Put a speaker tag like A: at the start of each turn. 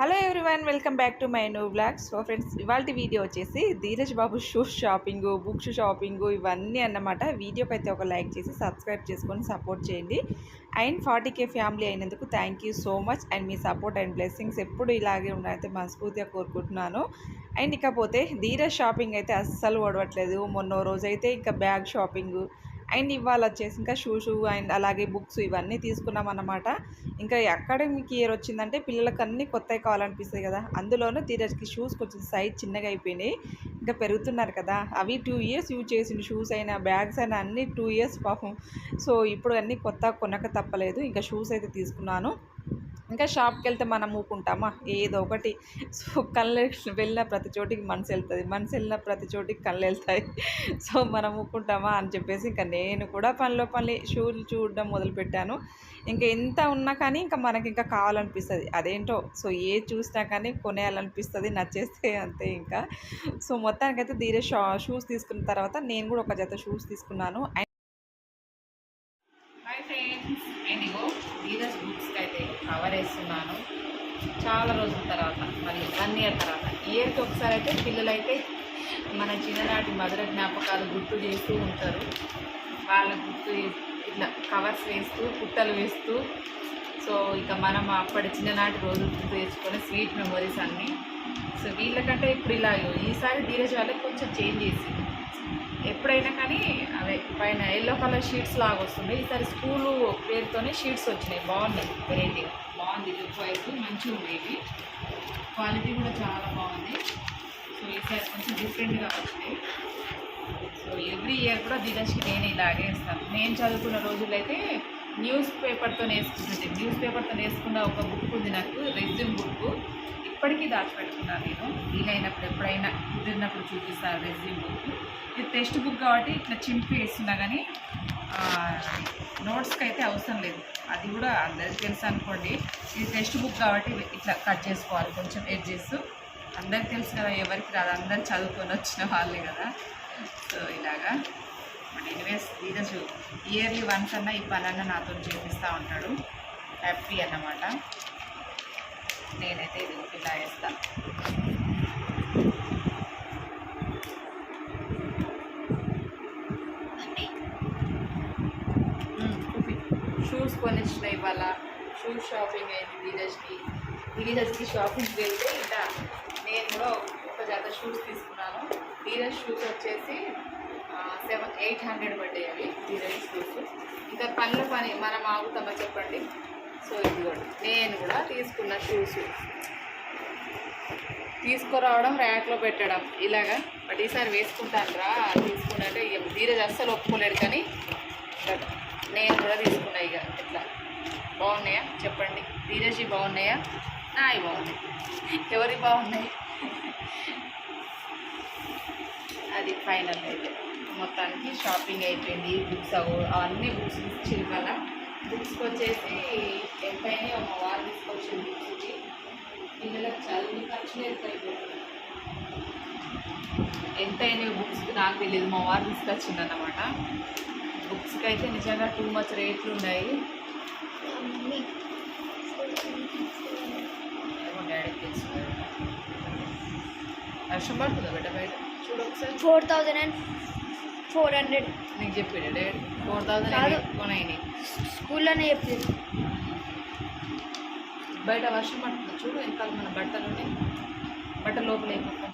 A: Hello everyone welcome back to my new blogs so friends ఇవాళ video వచ్చేసి Dheeraj Babu shoes shopping books shopping ఇవన్నీ అన్నమాట. వీడియోకి అయితే ఒక లైక్ చేసి సబ్స్క్రైబ్ చేసుకొని సపోర్ట్ చేయండి. అండ్ ఫార్టీ కే ఫ్యామిలీ అయినందుకు thank you so much and me support and blessings ఎప్పుడు ఇలాగే ఉండాలైతే మనస్ఫూర్తిగా కోరుకుంటున్నాను. అండ్ ఇకపోతే ధీరజ్ షాపింగ్ అయితే అస్సలు ఓడవట్లేదు. మొన్న రోజైతే ఇంకా బ్యాగ్ షాపింగ్ అండ్ ఇవాళ వచ్చేసి ఇంకా షూస్ అండ్ అలాగే బుక్స్ ఇవన్నీ తీసుకున్నాం అన్నమాట ఇంకా అకాడమిక్ ఇయర్ వచ్చిందంటే పిల్లలకు అన్నీ కొత్తవి కావాలనిపిస్తుంది కదా. అందులోనూ ధీరజ్కి షూస్ కొంచెం సైజ్ చిన్నగా అయిపోయినాయి. ఇంకా పెరుగుతున్నారు కదా. అవి టూ ఇయర్స్ యూజ్ చేసిన షూస్ అయినా బ్యాగ్స్ అయినా అన్నీ టూ ఇయర్స్ పాపం. సో ఇప్పుడు అన్నీ కొత్త కొనక తప్పలేదు. ఇంకా షూస్ అయితే తీసుకున్నాను. ఇంకా షాప్కి వెళ్తే మనం ఊకుంటామా? ఏదో ఒకటి. సో కళ్ళు వెళ్ళిన ప్రతి చోటికి మనసు వెళ్తుంది. మనసు వెళ్ళిన ప్రతి చోటికి కళ్ళు వెళ్తాయి. సో మనం ఊకుంటామా అని చెప్పేసి ఇంకా నేను కూడా పనిలో పని షూలు చూడడం మొదలుపెట్టాను. ఇంకా ఎంత ఉన్నా కానీ ఇంకా మనకి ఇంకా కావాలనిపిస్తుంది. అదేంటో? సో ఏ చూసినా కానీ కొనేయాలనిపిస్తుంది. నచ్చేస్తే అంతే ఇంకా. సో మొత్తానికైతే ధీరే షా షూస్ తీసుకున్న తర్వాత నేను కూడా ఒక జత షూస్ తీసుకున్నాను. ఫ్రెండ్స్ అండ్ ఇగో ధీరజ్ బుక్స్కి అయితే కవర్ వేస్తున్నాను. చాలా రోజుల తర్వాత మళ్ళీ వన్ ఇయర్ తర్వాత. ఇయర్కి ఒకసారి అయితే పిల్లలైతే మన చిన్ననాటి మధుర జ్ఞాపకాలు గుర్తు చేస్తూ ఉంటారు. వాళ్ళ గుర్తు ఇట్లా కవర్స్ వేస్తూ పుట్టలు వేస్తూ. సో ఇక మనం అప్పటి చిన్ననాటి రోజులు గుర్తు తెచ్చుకొని స్వీట్ మెమొరీస్ అన్నీ. సో వీళ్ళకంటే ఇప్పుడు ఇలా ఈసారి ధీరజ్ వాళ్ళకి కొంచెం చేంజ్ చేసింది. ఎప్పుడైనా కానీ అదే పైన ఎల్లో కలర్ షీట్స్ లాగా వస్తుంది. ఈసారి స్కూలు పేరుతోనే షీట్స్ వచ్చినాయి. బాగున్నాయి. వెరైటీగా బాగుంది. లుక్ వైజ్ మంచిగా ఉండేవి. క్వాలిటీ కూడా చాలా బాగుంది. సో ఈసారి కొంచెం డిఫరెంట్గా వచ్చినాయి. సో ఎవ్రీ ఇయర్ కూడా ధీరజ్కి నేను ఇలాగే ఇస్తాను. నేను చదువుకున్న రోజులైతే న్యూస్ పేపర్తో వేసుకుంటుంది న్యూస్ పేపర్తో వేసుకున్న ఒక బుక్ ఉంది నాకు రెజ్యూమ్ బుక్. ఇప్పటికీ దాచిపెట్టుకున్నాను నేను. వీలైనప్పుడు ఎప్పుడైనా కుదిరినప్పుడు చూపిస్తాను రెజ్యూమ్ బుక్. ఇది టెక్స్ట్ బుక్ కాబట్టి ఇట్లా చింపి వేస్తున్నా కానీ నోట్స్కి అయితే అవసరం లేదు. అది కూడా అందరికి తెలుసు అనుకోండి. ఇది టెక్స్ట్ బుక్ కాబట్టి ఇట్లా కట్ చేసుకోవాలి కొంచెం ఎడ్జెస్ అందరికి తెలుసు కదా ఎవరికి రాదు. అందరు చదువుకొని వచ్చిన వాళ్ళే కదా. సో ఇలాగా. ఎనివేస్ ఈరోజు ఇయర్లీ వన్స్ అన్న ఈ పని అన్న నాతో చేపిస్తూ ఉంటాడు. హ్యాపీ అన్నమాట. నేనైతే ఇది ఇలా వేస్తాను షూస్ కొనిచ్చిన ఇవాళ. షూస్ షాపింగ్ అయింది ధీరజ్కి ధీరజ్కి షాపింగ్కి వెళ్తే ఇలా నేను కూడా ఒక జత షూస్ తీసుకున్నాను. ధీరజ్ షూస్ వచ్చేసి సెవెన్ ఎయిట్ హండ్రెడ్ పడ్డాయి అవి ధీరజ్ షూస్ ఇంకా పనుల పని మనం ఆగుతామా చెప్పండి? సో ఇదిగోండి నేను కూడా తీసుకున్న షూస్ తీసుకురావడం ర్యాక్లో పెట్టడం ఇలాగా. బట్ ఈసారి వేసుకుంటాను రా తీసుకున్నట్టు ఇక ధీరజ్ అస్సలు ఒప్పుకోలేడు కానీ నేను కూడా తీసుకున్నా ఇక ఇట్లా. బాగున్నాయా? చెప్పండి. ధీరజ్ బాగున్నాయా? నాయి బాగున్నాయి. ఎవరి బాగున్నాయి? అది ఫైనల్ అయితే. మొత్తానికి షాపింగ్ అయిపోయింది బుక్స్ అవు అవన్నీ బుక్స్ ఇచ్చింది కదా బుక్స్కి వచ్చేసి ఎంతైనా ఒక వారు తీసుకొచ్చింది ఇచ్చి. పిల్లలకు చదువు ఖర్చులు ఎక్కువైపోతుంది ఎంతైనా బుక్స్ నాకు తెలియదు మా వారు తీసుకొచ్చింది అన్నమాట బుక్స్కి అయితే నిజంగా టూ మచ్ రేట్లు ఉన్నాయి. తెలుసు వర్షం పడుతుందా బిడ్డ బయట? చూడు ఒకసారి.
B: Four thousand and four hundred.
A: నీకు చెప్పాడు డాడీ ఫోర్ థౌసండ్
B: స్కూల్లోనే చెప్పింది.
A: బయట వర్షం పడుతుంది చూడు వెనకాల మన బట్టలు ఉన్నాయి బట్ట లోపల. అయిపోతుంది